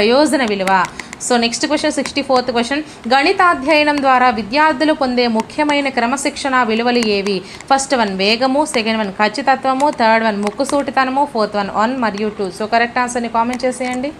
ప్రయోజన విలువ. So next question sixty fourth question గణితాధ్యయనం ద్వారా విద్యార్థులు పొందే ముఖ్యమైన క్రమశిక్షణ విలువలు ఏవి? ఫస్ట్ వన్ వేగము సెకండ్ వన్ ఖచ్చితత్వము థర్డ్ వన్ ముక్కుసూటితనము ఫోర్త్ వన్ వన్ మరియు టూ సో కరెక్ట్ ఆన్సర్ని కామెంట్ చేసేయండి.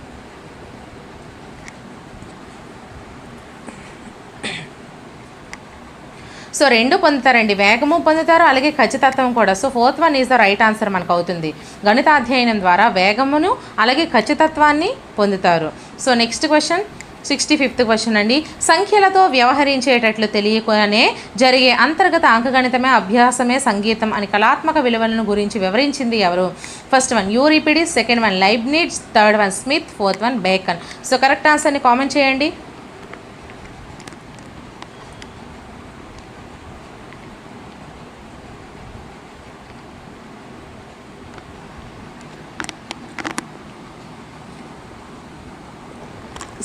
సో రెండు పొందుతారండి. వేగము పొందుతారు అలాగే ఖచ్చితత్వం కూడా. So fourth one is the right answer మనకు అవుతుంది. గణిత అధ్యయనం ద్వారా వేగమును అలాగే ఖచ్చితత్వాన్ని పొందుతారు. So next question sixty fifth question అండి. సంఖ్యలతో వ్యవహరించేటట్లు తెలియకనే జరిగే అంతర్గత అంకగణితమే అభ్యాసమే సంగీతం అని కళాత్మక విలువలను గురించి వివరించింది ఎవరు? First one Euripides second one Leibniz third one Smith fourth one Bacon. So correct ఆన్సర్ని కామెంట్ చేయండి.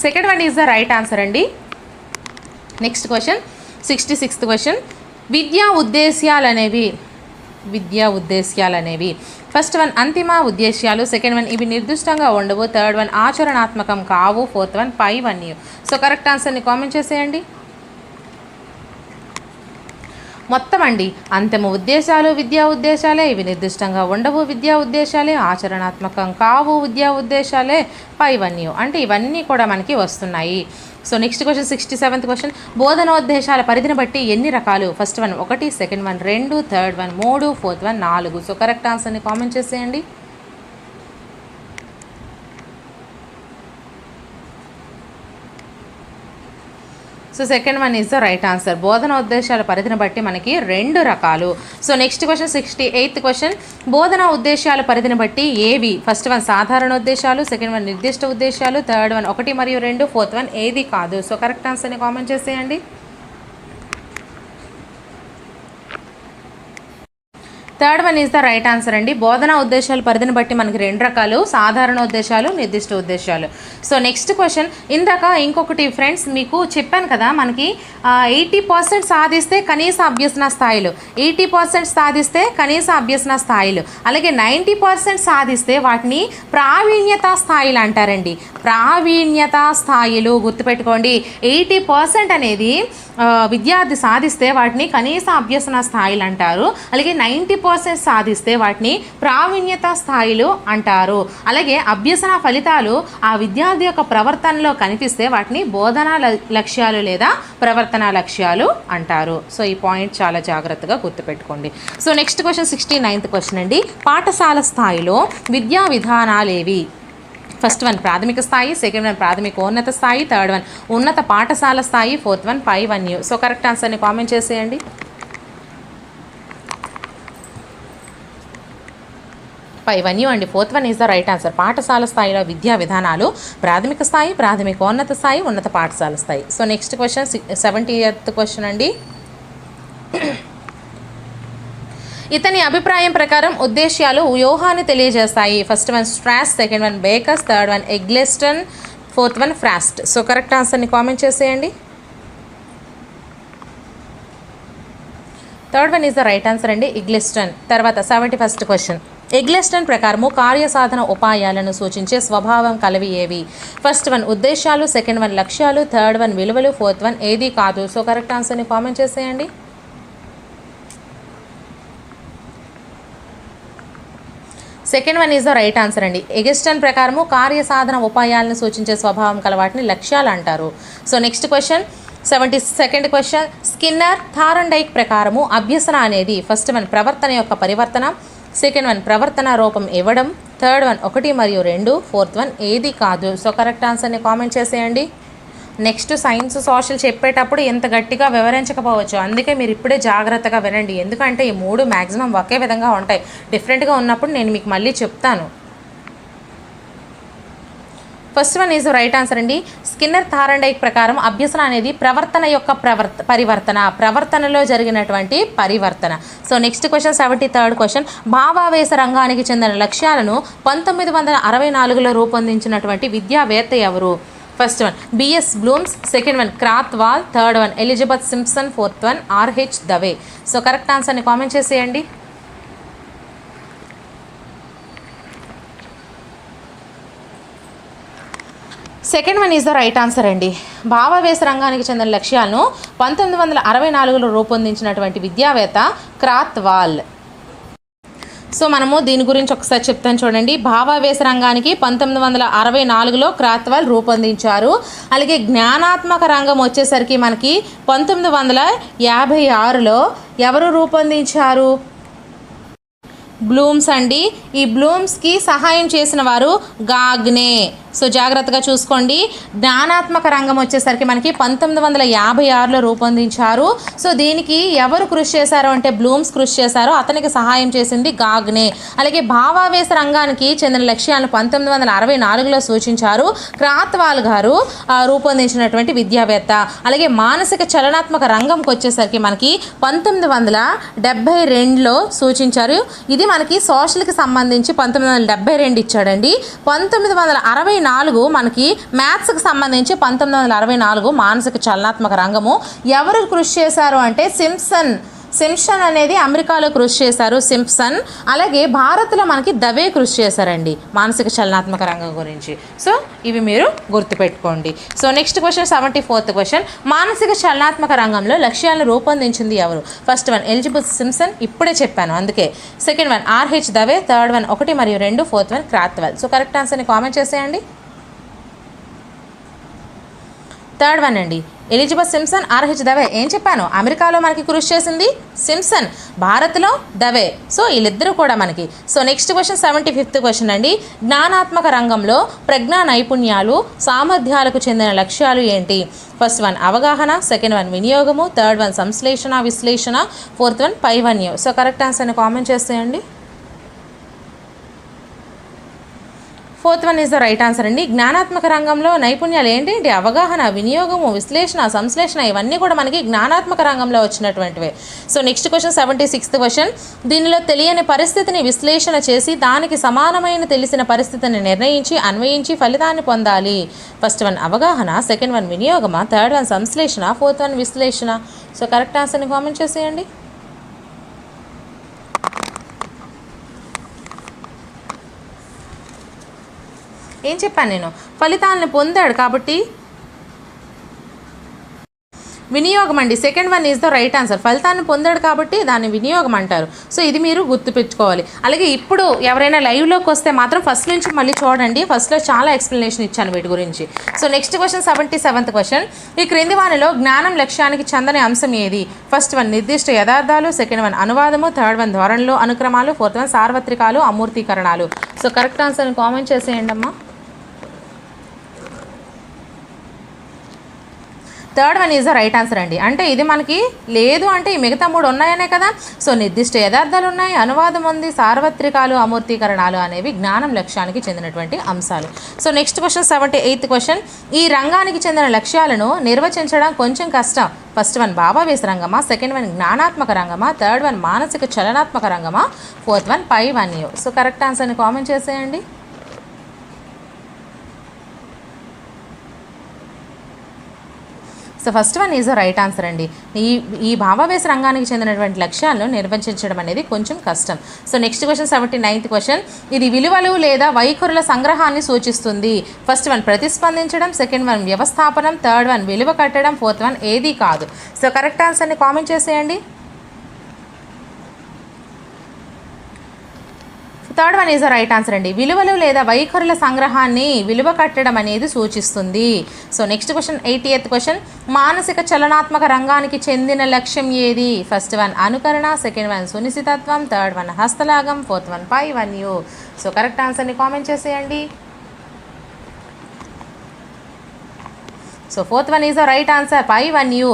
Second one is the right answer అండి. Next question sixty sixth question విద్యా ఉద్దేశ్యాలు అనేవి విద్యా ఉద్దేశ్యాలు అనేవి ఫస్ట్ వన్ అంతిమ ఉద్దేశ్యాలు. సెకండ్ వన్ ఇవి నిర్దిష్టంగా ఉండవు. థర్డ్ వన్ ఆచరణాత్మకం కావు. ఫోర్త్ వన్ పై వన్ సో కరెక్ట్ ఆన్సర్ని కామెంట్ చేసేయండి. మొత్తం అండి అంతిమ ఉద్దేశాలు విద్యా ఉద్దేశాలే ఇవి నిర్దిష్టంగా ఉండవు విద్యా ఉద్దేశాలే ఆచరణాత్మకం కావు విద్యా ఉద్దేశాలే పైవన్యు. అంటే ఇవన్నీ కూడా మనకి వస్తున్నాయి. So next question sixty seventh question బోధనోద్దేశాల పరిధిని బట్టి ఎన్ని రకాలు? ఫస్ట్ వన్ ఒకటి సెకండ్ వన్ రెండు థర్డ్ వన్ మూడు ఫోర్త్ వన్ నాలుగు. సో కరెక్ట్ ఆన్సర్ని కామెంట్ చేసేయండి. So second one is the right answer బోధన ఉద్దేశాల పరిధిని బట్టి మనకి రెండు రకాలు. So next question sixty eighth question బోధన ఉద్దేశాల పరిధిని బట్టి ఏవి? ఫస్ట్ వన్ సాధారణ ఉద్దేశాలు. సెకండ్ వన్ నిర్దిష్ట ఉద్దేశాలు. థర్డ్ వన్ ఒకటి మరియు రెండు. ఫోర్త్ వన్ ఏది కాదు. సో కరెక్ట్ ఆన్సర్ని కామెంట్ చేసేయండి. Third one is the right answer అండి. బోధనా ఉద్దేశాల పరిధిని బట్టి మనకి రెండు రకాలు సాధారణ ఉద్దేశాలు నిర్దిష్ట ఉద్దేశాలు. సో నెక్స్ట్ క్వశ్చన్ ఇందాక ఇంకొకటి ఫ్రెండ్స్ మీకు చెప్పాను కదా మనకి ఎయిటీ పర్సెంట్ సాధిస్తే కనీస అభ్యసన స్థాయిలు. ఎయిటీ పర్సెంట్ సాధిస్తే కనీస అభ్యసన స్థాయిలు. అలాగే నైంటీ పర్సెంట్ సాధిస్తే వాటిని ప్రావీణ్యత స్థాయిలు అంటారండి. ప్రావీణ్యత స్థాయిలు గుర్తుపెట్టుకోండి. ఎయిటీ పర్సెంట్ అనేది విద్యార్థి సాధిస్తే వాటిని కనీస అభ్యసన స్థాయిలు అంటారు. అలాగే నైంటీ పర్సెంట్ సాధిస్తే వాటిని ప్రావీణ్యత స్థాయిలు అంటారు. అలాగే అభ్యసన ఫలితాలు ఆ విద్యార్థి యొక్క ప్రవర్తనలో కనిపిస్తే వాటిని బోధనా ల- లక్ష్యాలు లేదా ప్రవర్తన లక్ష్యాలు అంటారు. సో ఈ పాయింట్ చాలా జాగ్రత్తగా గుర్తుపెట్టుకోండి. So next question sixty ninth question అండి. పాఠశాల స్థాయిలో విద్యా విధానాలేవి? ఫస్ట్ వన్ ప్రాథమిక స్థాయి సెకండ్ వన్ ప్రాథమిక ఉన్నత స్థాయి థర్డ్ వన్ ఉన్నత పాఠశాల స్థాయి ఫోర్త్ వన్ ఫైవ్ వన్ యూ. సో కరెక్ట్ ఆన్సర్ని కామెంట్ చేసేయండి. పై వన్ యూ అండి fourth one is the right answer. పాఠశాల స్థాయిలో విద్యా విధానాలు ప్రాథమిక స్థాయి ప్రాథమిక ఉన్నత స్థాయి ఉన్నత పాఠశాల స్థాయి. So next question seventy eighth question అండి. ఇతని అభిప్రాయం ప్రకారం ఉద్దేశ్యాలు వ్యూహాన్ని తెలియజేస్తాయి. First one Strauss second one Backus third one Eggleston fourth one Frost so correct ఆన్సర్ని కామెంట్ చేసేయండి. Third one is the right answer అండి ఇగ్లిస్టన్ తర్వాత సెవెంటీ ఫస్ట్ క్వశ్చన్ ఎగ్లెస్టన్ ప్రకారము కార్యసాధన ఉపాయాలను సూచించే స్వభావం కలవి ఏవి? ఫస్ట్ వన్ ఉద్దేశాలు. సెకండ్ వన్ లక్ష్యాలు. థర్డ్ వన్ విలువలు. ఫోర్త్ వన్ ఏది కాదు. సో కరెక్ట్ ఆన్సర్ని కామెంట్ చేసేయండి. Second one is the right answer అండి. ఎగిస్టన్ ప్రకారము కార్యసాధన ఉపాయాలను సూచించే స్వభావం కల వాటిని లక్ష్యాలు అంటారు. So next question seventy second question Skinner Thorndike ప్రకారము అభ్యసన అనేది ఫస్ట్ వన్ ప్రవర్తన యొక్క పరివర్తన. సెకండ్ వన్ ప్రవర్తన రూపం ఇవ్వడం. థర్డ్ వన్ ఒకటి మరియు రెండు. ఫోర్త్ వన్ ఏది కాదు. సో కరెక్ట్ ఆన్సర్ని కామెంట్ చేసేయండి. నెక్స్ట్ సైన్స్ సోషల్ చెప్పేటప్పుడు ఎంత గట్టిగా వివరించకపోవచ్చు. అందుకే మీరు ఇప్పుడే జాగ్రత్తగా వినండి. ఎందుకంటే ఈ మూడు మ్యాక్సిమం ఒకే విధంగా ఉంటాయి. డిఫరెంట్గా ఉన్నప్పుడు నేను మీకు మళ్ళీ చెప్తాను. First one is right answer అండి. స్కిన్నర్ థారండైక్ ప్రకారం అభ్యసన అనేది ప్రవర్తన యొక్క ప్రవర్త పరివర్తన ప్రవర్తనలో జరిగినటువంటి పరివర్తన. So next question seventy third question. భావావేశ రంగానికి చెందిన లక్ష్యాలను పంతొమ్మిది వందల అరవై నాలుగులో రూపొందించినటువంటి విద్యావేత్త ఎవరు? First one BS Blooms. Second one Krathwohl third one Elizabeth Simpson. Fourth one RH Dave. So correct ఆన్సర్ని కామెంట్ చేసేయండి. Second one is the right answer అండి. భావావేశ రంగానికి చెందిన లక్ష్యాలను పంతొమ్మిది వందల అరవై నాలుగులో రూపొందించినటువంటి విద్యావేత్త క్రాత్వాల్. సో మనము దీని గురించి ఒకసారి చెప్తాను చూడండి. భావావేశ రంగానికి పంతొమ్మిది వందల అరవై నాలుగులో క్రాత్వాల్ రూపొందించారు. అలాగే జ్ఞానాత్మక రంగం వచ్చేసరికి మనకి పంతొమ్మిది వందల యాభై ఆరులో ఎవరు రూపొందించారు? బ్లూమ్స్ అండి. ఈ బ్లూమ్స్కి సహాయం చేసిన వారు గాగ్నే. సో జాగ్రత్తగా చూసుకోండి. జ్ఞానాత్మక రంగం వచ్చేసరికి మనకి పంతొమ్మిది వందల యాభై ఆరులో రూపొందించారు. సో దీనికి ఎవరు కృషి చేశారు అంటే బ్లూమ్స్ కృషి చేశారో. అతనికి సహాయం చేసింది గాగ్నే. అలాగే భావావేశ రంగానికి చెందిన లక్ష్యాలను పంతొమ్మిది వందల అరవై నాలుగులో సూచించారు క్రాత్వాల్ గారు రూపొందించినటువంటి విద్యావేత్త. అలాగే మానసిక చలనాత్మక రంగంకి వచ్చేసరికి మనకి పంతొమ్మిది వందల డెబ్బై రెండులో సూచించారు. ఇది మనకి సోషల్కి సంబంధించి పంతొమ్మిది వందల డెబ్బై రెండు ఇచ్చాడండి. పంతొమ్మిది వందల అరవై నాలుగు మనకి మ్యాథ్స్కి సంబంధించి పంతొమ్మిది వందల అరవై నాలుగు మానసిక చలనాత్మక రంగము. ఎవరు కృషి చేశారు అంటే సింప్సన్ సింప్సన్ అనేది అమెరికాలో కృషి చేశారు సింప్సన్ అలాగే భారత్లో మనకి దవే కృషి చేశారండి మానసిక చలనాత్మక రంగం గురించి. సో ఇవి మీరు గుర్తుపెట్టుకోండి. So next question seventy fourth question మానసిక చలనాత్మక రంగంలో లక్ష్యాలను రూపొందించింది ఎవరు? ఫస్ట్ వన్ ఎలిజిబుల్ సింప్సన్ ఇప్పుడే చెప్పాను అందుకే. Second one RH Dave third one ఒకటి మరియు రెండు. Fourth one Krathwohl so correct ఆన్సర్ని కామెంట్ చేసేయండి. థర్డ్ వన్ అండి ఎలిజబెత్ సిమ్సన్ ఆర్హెచ్ దవే. ఏం చెప్పాను? అమెరికాలో మనకి కృషి చేసింది సిమ్సన్ భారత్లో దవే. సో వీళ్ళిద్దరూ కూడా మనకి. So next question seventy fifth question అండి. జ్ఞానాత్మక రంగంలో ప్రజ్ఞా నైపుణ్యాలు సామర్థ్యాలకు చెందిన లక్ష్యాలు ఏంటి? ఫస్ట్ వన్ అవగాహన. సెకండ్ వన్ వినియోగము. థర్డ్ వన్ సంశ్లేషణ విశ్లేషణ. ఫోర్త్ వన్ పైవన్యం. సో కరెక్ట్ ఆన్సర్ని కామెంట్ చేసేయండి. Fourth one is the right answer అండి. జ్ఞానాత్మక రంగంలో నైపుణ్యాలు ఏంటేంటి అవగాహన వినియోగము విశ్లేషణ సంశ్లేషణ ఇవన్నీ కూడా మనకి జ్ఞానాత్మక రంగంలో వచ్చినటువంటివే. So next question seventy sixth question. దీనిలో తెలియని పరిస్థితిని విశ్లేషణ చేసి దానికి సమానమైన తెలిసిన పరిస్థితిని నిర్ణయించి అన్వయించి ఫలితాన్ని పొందాలి. ఫస్ట్ వన్ అవగాహన సెకండ్ వన్ వినియోగమా థర్డ్ వన్ సంశ్లేషణ ఫోర్త్ వన్ విశ్లేషణ. సో కరెక్ట్ ఆన్సర్ని కామెంట్ చేసేయండి. ఏం చెప్పాను నేను? ఫలితాలను పొందాడు కాబట్టి. వినియోగం అండి. Second one is the right answer. ఫలితాన్ని పొందాడు కాబట్టి దాన్ని వినియోగం అంటారు. సో ఇది మీరు గుర్తుపెట్టుకోవాలి అలాగే ఇప్పుడు ఎవరైనా లైవ్లోకి వస్తే మాత్రం ఫస్ట్ నుంచి మళ్ళీ చూడండి. ఫస్ట్లో చాలా ఎక్స్ప్లెనేషన్ ఇచ్చాను వీటి గురించి. So next question seventy seventh question. ఈ క్రింది వానిలో జ్ఞానం లక్ష్యానికి చెందని అంశం ఏది? ఫస్ట్ వన్ నిర్దిష్ట యథార్థాలు. సెకండ్ వన్ అనువాదము. థర్డ్ వన్ ధోరణులు అనుక్రమాలు. ఫోర్త్ వన్ సార్వత్రికాలు అమూర్తీకరణాలు. సో కరెక్ట్ ఆన్సర్ని కామెంట్ చేసేయండి అమ్మా third one is the right answer అండి. అంటే ఇది మనకి లేదు అంటే ఈ మిగతా మూడు ఉన్నాయనే కదా? సో నిర్దిష్ట యథార్థాలు ఉన్నాయి అనువాదం ఉంది సార్వత్రికాలు అమూర్తీకరణాలు అనేవి జ్ఞానం లక్ష్యానికి చెందినటువంటి అంశాలు. So next question seventy eighth question. ఈ రంగానికి చెందిన లక్ష్యాలను నిర్వచించడం కొంచెం కష్టం. ఫస్ట్ వన్ భావావేశ రంగమా? సెకండ్ వన్ జ్ఞానాత్మక రంగమా? థర్డ్ వన్ మానసిక చలనాత్మక రంగమా? ఫోర్త్ వన్ పై వన్ యూ. సో కరెక్ట్ ఆన్సర్ని కామెంట్ చేసేయండి. So first one is a right answer అండి. ఈ ఈ భావావేశ రంగానికి చెందినటువంటి లక్ష్యాలను నిర్వచించడం అనేది కొంచెం కష్టం. So next question seventy ninth question ఇది విలువలు లేదా వైఖరుల సంగ్రహాన్ని సూచిస్తుంది. ఫస్ట్ వన్ ప్రతిస్పందించడం. సెకండ్ వన్ వ్యవస్థాపనం. థర్డ్ వన్ విలువ కట్టడం. ఫోర్త్ వన్ ఏది కాదు. సో కరెక్ట్ ఆన్సర్ని కామెంట్ చేసేయండి. Third one is the right answer అండి. విలువలు లేదా వైఖరుల సంగ్రహాన్ని విలువ కట్టడం అనేది సూచిస్తుంది. So next question eighty eighth question మానసిక చలనాత్మక రంగానికి చెందిన లక్ష్యం ఏది? ఫస్ట్ వన్ అనుకరణ. సెకండ్ వన్ సునిశ్చితత్వం. Third one హస్తలాగం. ఫోర్త్ వన్ పై వన్ యూ సో కరెక్ట్ ఆన్సర్ని కామెంట్ చేసేయండి. So fourth one is the right answer పై వన్ యూ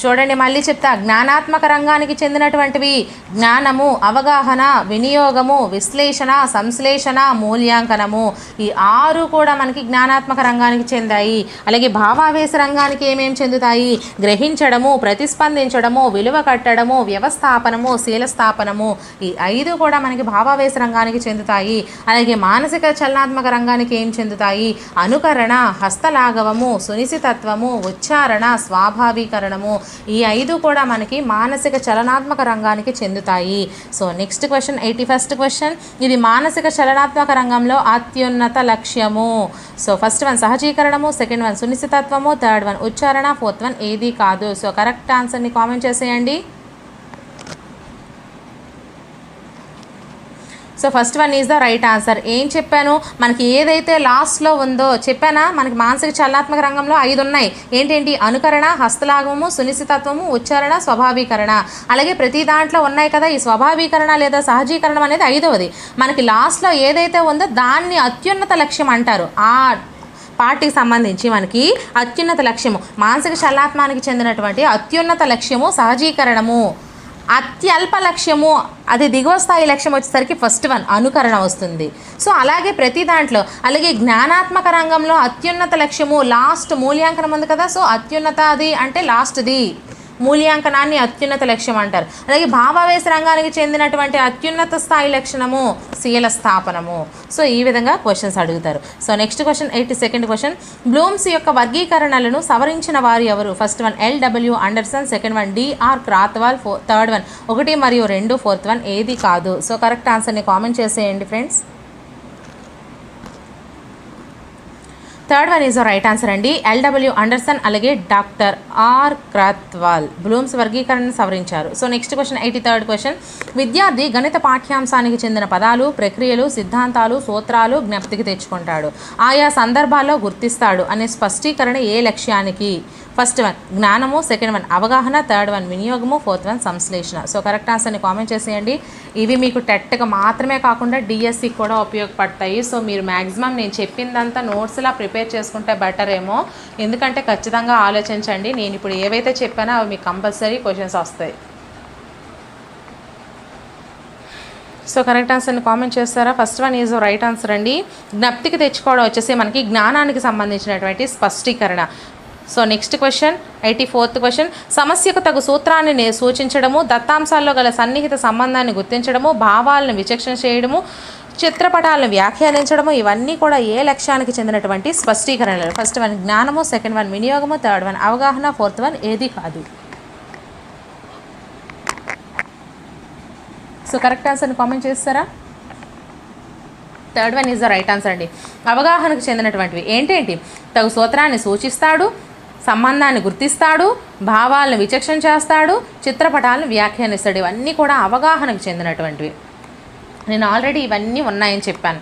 చూడండి మళ్ళీ చెప్తా. జ్ఞానాత్మక రంగానికి చెందినటువంటివి జ్ఞానము అవగాహన వినియోగము విశ్లేషణ సంశ్లేషణ మూల్యాంకనము. ఈ ఆరు కూడా మనకి జ్ఞానాత్మక రంగానికి చెందాయి. అలాగే భావావేశ రంగానికి ఏమేం చెందుతాయి? గ్రహించడము ప్రతిస్పందించడము విలువ కట్టడము వ్యవస్థాపనము శీలస్థాపనము. ఈ ఐదు కూడా మనకి భావావేశ రంగానికి చెందుతాయి. అలాగే మానసిక చలనాత్మక రంగానికి ఏం చెందుతాయి? అనుకరణ హస్తలాఘవము సునిశితత్వము ఉచ్చారణ స్వాభావీకరణము. ఈ ఐదు కూడా మనకి మానసిక చలనాత్మక రంగానికి చెందుతాయి. So next question eighty first question ఇది మానసిక చలనాత్మక రంగంలో అత్యున్నత లక్ష్యము. సో ఫస్ట్ వన్ సహజీకరణము సెకండ్ వన్ సునిశ్చితత్వము థర్డ్ వన్ ఉచ్చారణ ఫోర్త్ వన్ ఏది కాదు. సో కరెక్ట్ ఆన్సర్ని కామెంట్ చేసేయండి. So first one is the right answer ఏం చెప్పాను? మనకి ఏదైతే లాస్ట్లో ఉందో చెప్పానా? మనకి మానసిక చలనాత్మక రంగంలో ఐదు ఉన్నాయి. ఏంటేంటి? అనుకరణ హస్తలాగము సునిశ్చితత్వము ఉచ్చారణ స్వభావీకరణ. అలాగే ప్రతి దాంట్లో ఉన్నాయి కదా ఈ స్వభావీకరణ లేదా సహజీకరణం అనేది ఐదవది. మనకి లాస్ట్లో ఏదైతే ఉందో దాన్ని అత్యున్నత లక్ష్యం అంటారు. ఆ పార్టీకి సంబంధించి మనకి అత్యున్నత లక్ష్యము. మానసిక చలాత్మానికి చెందినటువంటి అత్యున్నత లక్ష్యము సహజీకరణము. అత్యల్ప లక్ష్యము అది దిగువ స్థాయి లక్ష్యం వచ్చేసరికి ఫస్ట్ వన్ అనుకరణ వస్తుంది. సో అలాగే ప్రతి దాంట్లో అలాగే జ్ఞానాత్మక రంగంలో అత్యున్నత లక్ష్యము లాస్ట్ మూల్యాంకనం ఉంది కదా సో అత్యున్నత అది అంటే లాస్ట్ది మూల్యాంకనాన్ని అత్యున్నత లక్ష్యం అంటారు. అలాగే భావావేశ రంగానికి చెందినటువంటి అత్యున్నత స్థాయి లక్షణము శీల స్థాపనము. సో ఈ విధంగా క్వశ్చన్స్ అడుగుతారు. So next question eighty second question Blooms యొక్క వర్గీకరణలను సవరించిన వారు ఎవరు? First one LW Anderson second one DR Krathwohl four third one ఒకటి మరియు రెండు ఫోర్త్ వన్ ఏది కాదు? సో కరెక్ట్ ఆన్సర్ని కామెంట్ చేసేయండి friends third one is right answer అండి. ఎల్డబ్ల్యూ అండర్సన్ అలాగే డాక్టర్ ఆర్ క్రాత్వాల్ బ్లూమ్స్ వర్గీకరణను సవరించారు. So next question eighty third question విద్యార్థి గణిత పాఠ్యాంశానికి చెందిన పదాలు ప్రక్రియలు సిద్ధాంతాలు సూత్రాలు జ్ఞప్తికి తెచ్చుకుంటాడు. ఆయా సందర్భాల్లో గుర్తిస్తాడు అనే స్పష్టీకరణ ఏ లక్ష్యానికి? ఫస్ట్ వన్ జ్ఞానము. సెకండ్ వన్ అవగాహన. థర్డ్ వన్ వినియోగము. ఫోర్త్ వన్ సంశ్లేషణ. సో కరెక్ట్ ఆన్సర్ని కామెంట్ చేసేయండి. ఇవి మీకు టెట్గా మాత్రమే కాకుండా డిఎస్సికి కూడా ఉపయోగపడతాయి. సో మీరు మ్యాక్సిమం నేను చెప్పిందంతా నోట్స్లా ప్రిపేర్ ప్రిపేర్ చేసుకుంటే బెటర్ ఏమో. ఎందుకంటే ఖచ్చితంగా ఆలోచించండి నేను ఇప్పుడు ఏవైతే చెప్పానో అవి మీకు కంపల్సరీ క్వశ్చన్స్ వస్తాయి. సో కరెక్ట్ ఆన్సర్ని కామెంట్ చేస్తారా? First one is right answer అండి. జ్ఞప్తికి తెచ్చుకోవడం వచ్చేసి మనకి జ్ఞానానికి సంబంధించినటువంటి స్పష్టీకరణ. So next question eighty fourth question. సమస్యకు తగు సూత్రాన్ని నే- సూచించడము దత్తాంశాల్లో గల సన్నిహిత సంబంధాన్ని గుర్తించడము భావాలను విచక్షణ చేయడము చిత్రపటాలను వ్యాఖ్యానించడము ఇవన్నీ కూడా ఏ లక్ష్యానికి చెందినటువంటి స్పష్టీకరణలు? ఫస్ట్ వన్ జ్ఞానము. సెకండ్ వన్ వినియోగము. థర్డ్ వన్ అవగాహన. ఫోర్త్ వన్ ఏది కాదు. సో కరెక్ట్ ఆన్సర్ని కామెంట్ చేస్తారా? Third one is the right answer అండి. అవగాహనకు చెందినటువంటివి ఏంటేంటి? తగు సూత్రాన్ని సూచిస్తాడు సంబంధాన్ని గుర్తిస్తాడు భావాలను విచక్షణ చేస్తాడు చిత్రపటాలను వ్యాఖ్యానిస్తాడు. ఇవన్నీ కూడా అవగాహనకు చెందినటువంటివి. నేను ఆల్రెడీ ఇవన్నీ ఉన్నాయని చెప్పాను.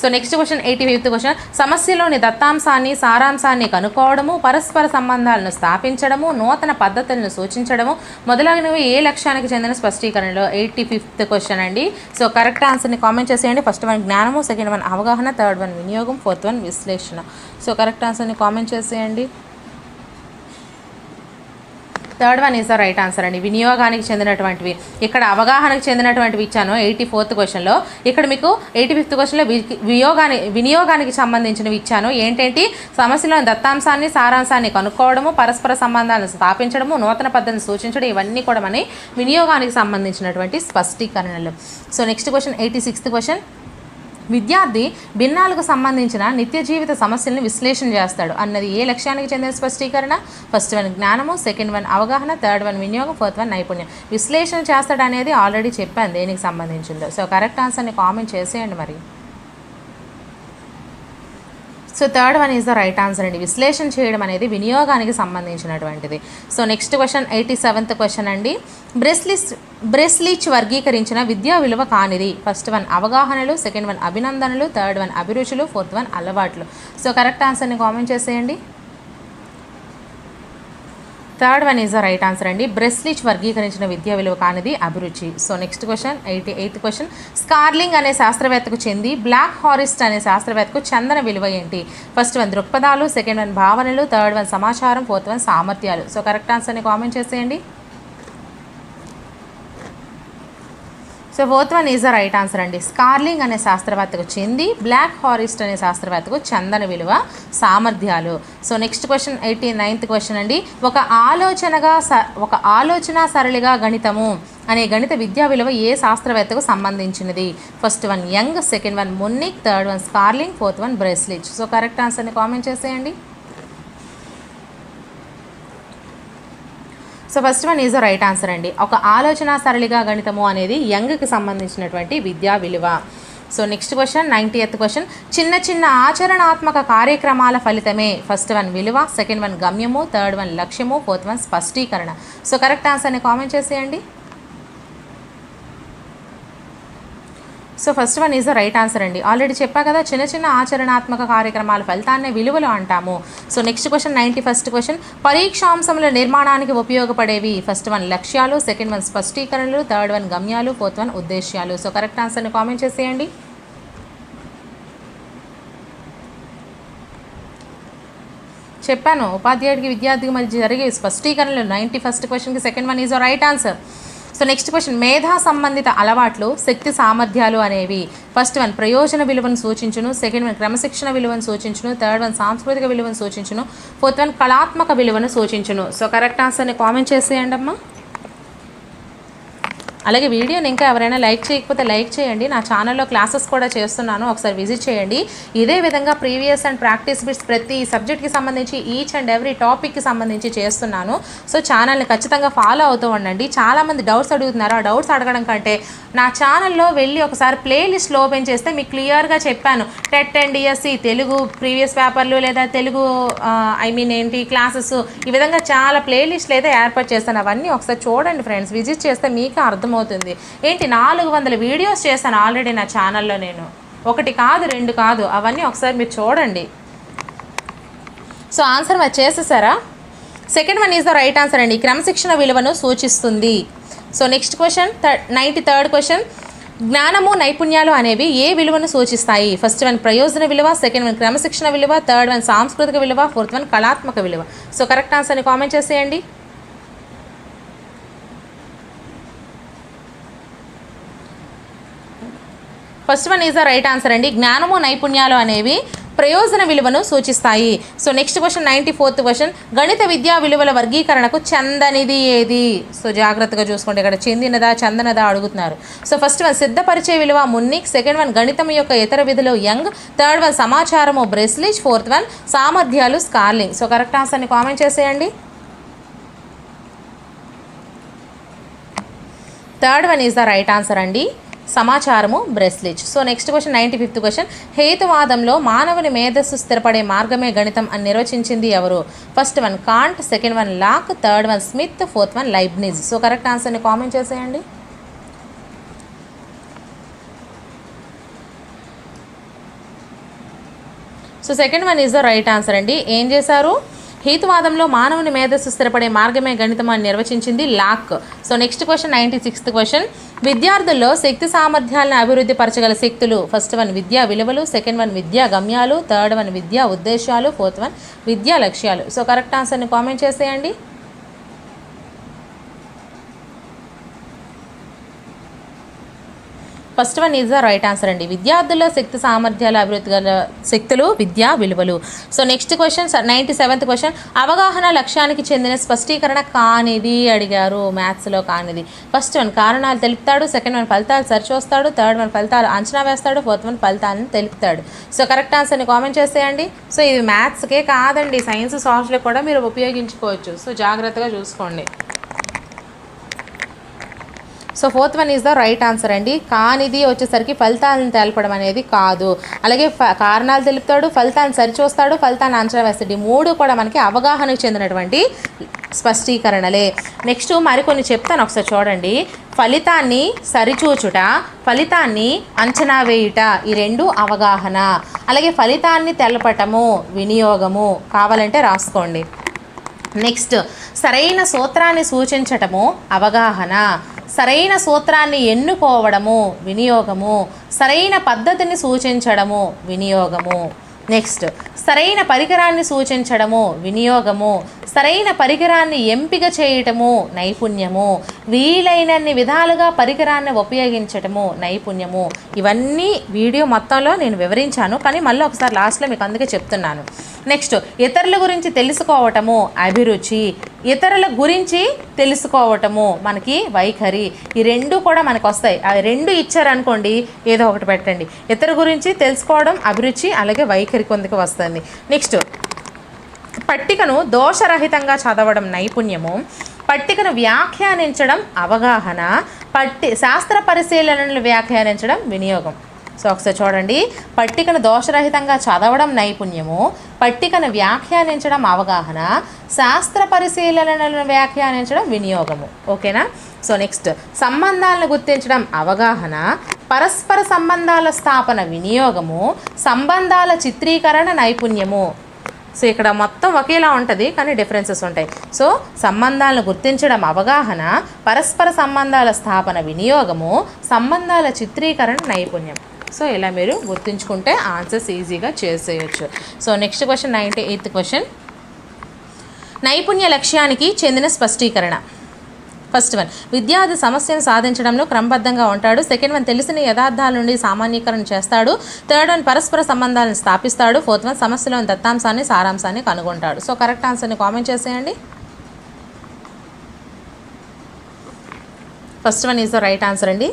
So next question eighty fifth question సమస్యలోని దత్తాంశాన్ని సారాంశాన్ని కనుక్కోవడము పరస్పర సంబంధాలను స్థాపించడము నూతన పద్ధతులను సూచించడము మొదలగునవి ఏ లక్ష్యానికి చెందిన స్పష్టీకరణలో? ఎయిటీ ఫిఫ్త్ క్వశ్చన్ అండి. సో కరెక్ట్ ఆన్సర్ని కామెంట్ చేసేయండి. ఫస్ట్ వన్ జ్ఞానము. సెకండ్ వన్ అవగాహన. థర్డ్ వన్ వినియోగం. ఫోర్త్ వన్ విశ్లేషణ. సో కరెక్ట్ ఆన్సర్ని కామెంట్ చేసేయండి. Third one is the right answer అండి. వినియోగానికి చెందినటువంటివి. ఇక్కడ అవగాహనకు చెందినటువంటివి ఇచ్చాను. ఎయిటీ ఫోర్త్ క్వశ్చన్లో ఇక్కడ మీకు ఎయిటీ ఫిఫ్త్ క్వశ్చన్లో వినియోగాని వినియోగానికి సంబంధించినవి ఇచ్చాను. ఏంటంటే? సమస్యలోని దత్తాంశాన్ని సారాంశాన్ని కనుక్కోవడము పరస్పర సంబంధాలను స్థాపించడము నూతన పద్ధతిని సూచించడం ఇవన్నీ కూడా మన వినియోగానికి సంబంధించినటువంటి స్పష్టీకరణలు. So next question eighty sixth question. విద్యార్థి భిన్నాలకు సంబంధించిన నిత్య జీవిత సమస్యలను విశ్లేషణ చేస్తాడు. అన్నది ఏ లక్ష్యానికి చెందిన స్పష్టీకరణ? ఫస్ట్ వన్ జ్ఞానము సెకండ్ వన్ అవగాహన థర్డ్ వన్ వినియోగం ఫోర్త్ వన్ నైపుణ్యం. విశ్లేషణ చేస్తాడు అనేది ఆల్రెడీ చెప్పాను దేనికి సంబంధించిందో. సో కరెక్ట్ ఆన్సర్ని కామెంట్ చేసేయండి మరి. So third one is the right answer అండి. విశ్లేషణ చేయడం అనేది వినియోగానికి సంబంధించినటువంటిది. So next question eighty seventh question అండి. బ్రెస్లిస్ బ్రెస్లిచ్ వర్గీకరించిన విద్యా విలువ కానిది. ఫస్ట్ వన్ అవగాహనలు. సెకండ్ వన్ అభినందనలు. థర్డ్ వన్ అభిరుచులు. ఫోర్త్ వన్ అలవాట్లు. సో కరెక్ట్ ఆన్సర్ని కామెంట్ చేసేయండి. Third one is the right answer అండి. బ్రెస్లిచ్ వర్గీకరించిన విద్యా విలువ కానిది అభిరుచి. So next question eighty eighth question. స్కార్లింగ్ అనే శాస్త్రవేత్తకు చెంది బ్లాక్ హారెస్ట్ అనే శాస్త్రవేత్తకు చందన విలువ ఏంటి? ఫస్ట్ వన్ దృక్పథాలు సెకండ్ వన్ భావనలు థర్డ్ వన్ సమాచారం ఫోర్త్ వన్ సామర్థ్యాలు. సో కరెక్ట్ ఆన్సర్ని కామెంట్ చేసేయండి. So fourth one is the right answer అండి. స్కార్లింగ్ అనే శాస్త్రవేత్తకు చెంది బ్లాక్ హారెస్ట్ అనే శాస్త్రవేత్తకు చందన విలువ సామర్థ్యాలు. So next question eighty ninth question అండి. ఒక ఆలోచనగా స ఒక ఆలోచన సరళిగా గణితము అనే గణిత విద్యా విలువ ఏ శాస్త్రవేత్తకు సంబంధించినది? First one Young second one Munnick third one Schorling fourth one Breslich so correct ఆన్సర్ని కామెంట్ చేసేయండి. So first one is the right answer అండి. ఒక ఆలోచన సరళిగా గణితము అనేది యంగ్కి సంబంధించినటువంటి విద్యా విలువ. So next question ninetieth question. చిన్న చిన్న ఆచరణాత్మక కార్యక్రమాల ఫలితమే ఫస్ట్ వన్ విలువ సెకండ్ వన్ గమ్యము థర్డ్ వన్ లక్ష్యము ఫోర్త్ వన్ స్పష్టీకరణ. సో కరెక్ట్ ఆన్సర్ని కామెంట్ చేసేయండి. So first one is the right answer అండి. ఆల్రెడీ చెప్పా కదా చిన్న చిన్న ఆచరణాత్మక కార్యక్రమాల ఫలితాన్నే విలువలు అంటాము. So next question ninety first question పరీక్షాంశముల నిర్మాణానికి ఉపయోగపడేవి ఫస్ట్ వన్ లక్ష్యాలు సెకండ్ వన్ స్పష్టీకరణలు థర్డ్ వన్ గమ్యాలు ఫోర్త్ వన్ ఉద్దేశ్యాలు. సో కరెక్ట్ ఆన్సర్ని కామెంట్ చేసేయండి. చెప్పాను ఉపాధ్యాయుడికి విద్యార్థికి మధ్య జరిగే స్పష్టీకరణలు నైంటీ ఫస్ట్ క్వశ్చన్కి second one is right answer so next question మేధా సంబంధిత అలవాట్లు శక్తి సామర్థ్యాలు అనేవి. ఫస్ట్ వన్ ప్రయోజన విలువను సూచించును. సెకండ్ వన్ క్రమశిక్షణ విలువను సూచించును. థర్డ్ వన్ సాంస్కృతిక విలువను సూచించును. ఫోర్త్ వన్ కళాత్మక విలువను సూచించును. సో కరెక్ట్ ఆన్సర్ని కామెంట్ చేసేయండి అమ్మా అలాగే వీడియోని ఇంకా ఎవరైనా లైక్ చేయకపోతే లైక్ చేయండి. నా ఛానల్లో క్లాసెస్ కూడా చేస్తున్నాను. ఒకసారి విజిట్ చేయండి. ఇదే విధంగా ప్రీవియస్ అండ్ ప్రాక్టీస్ బిట్స్ ప్రతి సబ్జెక్ట్కి సంబంధించి ఈచ్ అండ్ ఎవ్రీ టాపిక్కి సంబంధించి చేస్తున్నాను. సో ఛానల్ని ఖచ్చితంగా ఫాలో అవుతూ ఉండండి. చాలామంది డౌట్స్ అడుగుతున్నారు. ఆ డౌట్స్ అడగడం కంటే నా ఛానల్లో వెళ్ళి ఒకసారి ప్లేలిస్ట్ ఓపెన్ చేస్తే మీకు క్లియర్గా చెప్పాను. TET and DSC Telugu previous పేపర్లు లేదా తెలుగు ఐ మీన్ ఏంటి క్లాసెస్ ఈ విధంగా చాలా ప్లేలిస్ట్లు అయితే ఏర్పాటు చేస్తాను. అవన్నీ ఒకసారి చూడండి ఫ్రెండ్స్. విజిట్ చేస్తే మీకు అర్థమవుతుంది. ఏంటి నాలుగు వందల వీడియోస్ చేశాను ఆల్రెడీ నా ఛానల్లో నేను. ఒకటి కాదు రెండు కాదు అవన్నీ ఒకసారి మీరు చూడండి. సో ఆన్సర్ మరి చేసేసారా? Second one is the right answer అండి. క్రమశిక్షణ విలువను సూచిస్తుంది. So next question third ninety third question. జ్ఞానము నైపుణ్యాలు అనేవి ఏ విలువను సూచిస్తాయి? ఫస్ట్ వన్ ప్రయోజన విలువ సెకండ్ వన్ క్రమశిక్షణ విలువ థర్డ్ వన్ సాంస్కృతిక విలువ ఫోర్త్ వన్ కళాత్మక విలువ. సో కరెక్ట్ ఆన్సర్ని కామెంట్ చేసేయండి. First one is the right answer అండి. జ్ఞానము నైపుణ్యాలు అనేవి ప్రయోజన విలువను సూచిస్తాయి. So next question ninety fourth question. గణిత విద్యా విలువల వర్గీకరణకు చందనిది ఏది? సో జాగ్రత్తగా చూసుకోండి. ఇక్కడ చెందినదా చందనదా అడుగుతున్నారు. సో ఫస్ట్ వన్ సిద్ధపరిచే విలువ మున్నిక్. సెకండ్ వన్ గణితం యొక్క ఇతర విధులు యంగ్. థర్డ్ వన్ సమాచారము బ్రెస్లిజ్ ఫోర్త్ వన్ సామర్థ్యాలు స్కార్లింగ్. సో కరెక్ట్ ఆన్సర్ని కామెంట్ చేసేయండి. Third one is the right answer అండి. సమాచారము Breslich so next question ninety fifth question హేతువాదంలో మానవుని మేధస్సు స్థిరపడే మార్గమే గణితం అని నిర్వచించింది ఎవరు? First one Kant second one Locke third one Smith fourth one Leibniz so correct ఆన్సర్ని కామెంట్ చేసేయండి. So second one is the right answer అండి. ఏం చేశారు? హేతువాదంలో మానవుని మేధస్సు స్థిరపడే మార్గమే గణితం అని నిర్వచించింది Locke. So next question ninety sixth question విద్యార్థుల్లో శక్తి సామర్థ్యాలను అభివృద్ధి పరచగల శక్తులు. ఫస్ట్ వన్ విద్యా విలువలు. సెకండ్ వన్ విద్యా గమ్యాలు. థర్డ్ వన్ విద్యా ఉద్దేశాలు. ఫోర్త్ వన్ విద్యా లక్ష్యాలు. సో కరెక్ట్ ఆన్సర్ని కామెంట్ చేసేయండి. First one is the right answer అండి. విద్యార్థుల్లో శక్తి సామర్థ్యాల అభివృద్ధి గల శక్తులు విద్యా విలువలు. So next question ninety seventh question అవగాహన లక్ష్యానికి చెందిన స్పష్టీకరణ కానిది అడిగారు మ్యాథ్స్లో కానిది. ఫస్ట్ వన్ కారణాలు తెలుపుతాడు సెకండ్ వన్ ఫలితాలు సరిచూస్తాడు థర్డ్ వన్ ఫలితాలు అంచనా వేస్తాడు ఫోర్త్ వన్ ఫలితాలను తెలుపుతాడు. సో కరెక్ట్ ఆన్సర్ని కామెంట్ చేసేయండి. సో ఇది మ్యాథ్స్కే కాదండి సైన్స్ సాఫ్ట్వేర్ కూడా మీరు ఉపయోగించుకోవచ్చు. సో జాగ్రత్తగా చూసుకోండి. So fourth one is the right answer అండి. కానిది వచ్చేసరికి ఫలితాలను తెలపడం అనేది కాదు. అలాగే ఫ- కారణాలు తెలుపుతాడు ఫలితాలను సరిచూస్తాడు ఫలితాన్ని అంచనా వేస్తాడు. మూడు కూడా మనకి అవగాహనకు చెందినటువంటి స్పష్టీకరణలే. నెక్స్ట్ మరికొన్ని చెప్తాను ఒకసారి చూడండి. ఫలితాన్ని సరిచూచుట ఫలితాన్ని అంచనా వేయుట ఈ రెండు అవగాహన. అలాగే ఫలితాన్ని తెలపటము వినియోగము కావాలంటే రాసుకోండి. నెక్స్ట్ సరైన సూత్రాన్ని సూచించటము అవగాహన. సరైన సూత్రాన్ని ఎన్నుకోవడము వినియోగము సరైన పద్ధతిని సూచించడము వినియోగము. నెక్స్ట్ సరైన పరికరాన్ని సూచించడము వినియోగము. సరైన పరికరాన్ని ఎంపిక చేయటము నైపుణ్యము. వీలైనన్ని విధాలుగా పరికరాన్ని ఉపయోగించటము నైపుణ్యము. ఇవన్నీ వీడియో మొత్తంలో నేను వివరించాను కానీ మళ్ళీ ఒకసారి లాస్ట్లో మీకు అందుకే చెప్తున్నాను. నెక్స్ట్ ఇతరుల గురించి తెలుసుకోవటము అభిరుచి. ఇతరుల గురించి తెలుసుకోవటము మనకి వైఖరి. ఈ రెండు కూడా మనకు వస్తాయి. ఆ రెండు ఇచ్చారనుకోండి ఏదో ఒకటి పెట్టండి. ఇతరుల గురించి తెలుసుకోవడం అభిరుచి అలాగే వైఖరి కొందుకు వస్తుంది. నెక్స్ట్ పట్టికను దోషరహితంగా చదవడం నైపుణ్యము. పట్టికను వ్యాఖ్యానించడం అవగాహన. పట్టి శాస్త్ర పరిశీలనలు వ్యాఖ్యానించడం వినియోగం. సో ఒకసారి చూడండి. పట్టికను దోషరహితంగా చదవడం నైపుణ్యము. పట్టికను వ్యాఖ్యానించడం అవగాహన. శాస్త్ర పరిశీలనలను వ్యాఖ్యానించడం వినియోగము. ఓకేనా? సో నెక్స్ట్ సంబంధాలను గుర్తించడం అవగాహన. పరస్పర సంబంధాల స్థాపన వినియోగము. సంబంధాల చిత్రీకరణ నైపుణ్యము. సో ఇక్కడ మొత్తం ఒకేలా ఉంటుంది కానీ డిఫరెన్సెస్ ఉంటాయి. సో సంబంధాలను గుర్తించడం అవగాహన పరస్పర సంబంధాల స్థాపన వినియోగము సంబంధాల చిత్రీకరణ నైపుణ్యం. సో ఇలా మీరు గుర్తుంచుకుంటే ఆన్సర్స్ ఈజీగా చేసేయచ్చు. So next question ninety eighth question నైపుణ్య లక్ష్యానికి చెందిన స్పష్టీకరణ. First one. విద్యార్థి సమస్యను సాధించడంలో క్రమబద్ధంగా ఉంటాడు. సెకండ్ వన్ తెలిసిన యథార్థాల నుండి సామాన్యీకరణ చేస్తాడు. థర్డ్ వన్ పరస్పర సంబంధాలను స్థాపిస్తాడు. ఫోర్త్ వన్ సమస్యలోని దత్తాంశాన్ని సారాంశాన్ని కనుగొంటాడు. సో కరెక్ట్ ఆన్సర్ని కామెంట్ చేసేయండి. First one is the right answer అండి.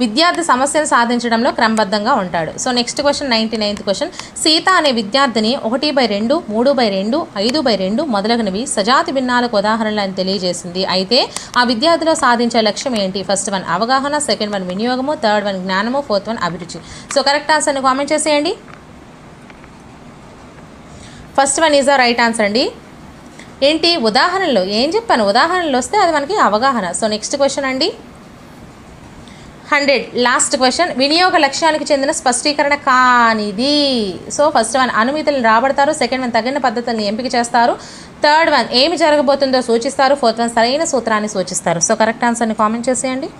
విద్యార్థి సమస్యను సాధించడంలో క్రమబద్ధంగా ఉంటాడు. So next question ninety ninth question Sita అనే విద్యార్థిని ఒకటి బై రెండు మూడు బై రెండు ఐదు బై రెండు మొదలగునవి సజాతి భిన్నాలకు ఉదాహరణలు అని తెలియజేసింది. అయితే ఆ విద్యార్థిలో సాధించే లక్ష్యం ఏంటి? ఫస్ట్ వన్ అవగాహన సెకండ్ వన్ వినియోగము థర్డ్ వన్ జ్ఞానము ఫోర్త్ వన్ అభిరుచి. సో కరెక్ట్ ఆన్సర్ని కామెంట్ చేసేయండి. First one is the right answer అండి. ఏంటి? ఉదాహరణలో. ఏం చెప్పాను? ఉదాహరణలు వస్తే అది మనకి అవగాహన. సో నెక్స్ట్ క్వశ్చన్ అండి. హండ్రెడ్. Last question. వినియోగ లక్ష్యానికి చెందిన స్పష్టీకరణ కానిది. సో ఫస్ట్ వన్ అనుమతులను రాబడతారు. సెకండ్ వన్ తగిన పద్ధతులను ఎంపిక చేస్తారు. థర్డ్ వన్ ఏమి జరగబోతుందో సూచిస్తారు. ఫోర్త్ వన్ సరైన సూత్రాన్ని సూచిస్తారు. సో కరెక్ట్ ఆన్సర్ని కామెంట్ చేసేయండి.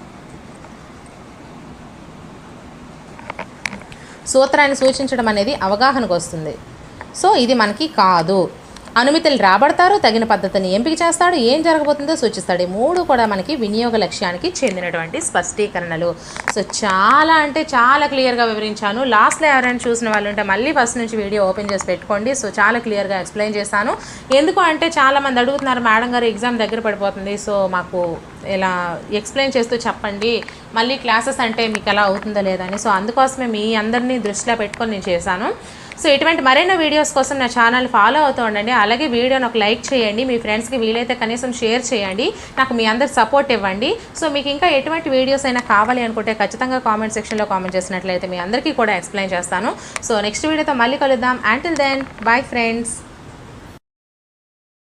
సూత్రాన్ని సూచించడం అనేది అవగాహనకు వస్తుంది. సో ఇది మనకి కాదు. అనుమతులు రాబడతారు తగిన పద్ధతిని ఎంపిక చేస్తాడు ఏం జరగబోతుందో సూచిస్తాడు. ఈ మూడు కూడా మనకి వినియోగ లక్ష్యానికి చెందినటువంటి స్పష్టీకరణలు. సో చాలా అంటే చాలా క్లియర్గా వివరించాను. లాస్ట్లో ఎవరైనా చూసిన వాళ్ళు ఉంటే మళ్ళీ ఫస్ట్ నుంచి వీడియో ఓపెన్ చేసి పెట్టుకోండి. సో చాలా క్లియర్గా ఎక్స్ప్లెయిన్ చేశాను. ఎందుకు అంటే చాలామంది అడుగుతున్నారు మేడం గారు ఎగ్జామ్ దగ్గర పడిపోతుంది. సో మాకు ఇలా ఎక్స్ప్లెయిన్ చేస్తూ చెప్పండి. మళ్ళీ క్లాసెస్ అంటే మీకు ఎలా అవుతుందో లేదని సో అందుకోసమే మీ అందరినీ దృష్టిలో పెట్టుకొని నేను చేశాను. సో ఇటువంటి మరెన్నో వీడియోస్ కోసం నా ఛానల్ ఫాలో అవుతూ ఉండండి. అలాగే వీడియోని ఒక లైక్ చేయండి. మీ ఫ్రెండ్స్కి వీలైతే కనీసం షేర్ చేయండి. నాకు మీ అందరు సపోర్ట్ ఇవ్వండి. సో మీకు ఇంకా ఎటువంటి వీడియోస్ అయినా కావాలి అనుకుంటే ఖచ్చితంగా కామెంట్ సెక్షన్లో కామెంట్ చేసినట్లయితే మీ అందరికీ కూడా ఎక్స్ప్లెయిన్ చేస్తాను. సో నెక్స్ట్ వీడియోతో మళ్ళీ కలుద్దాం. Until then bye friends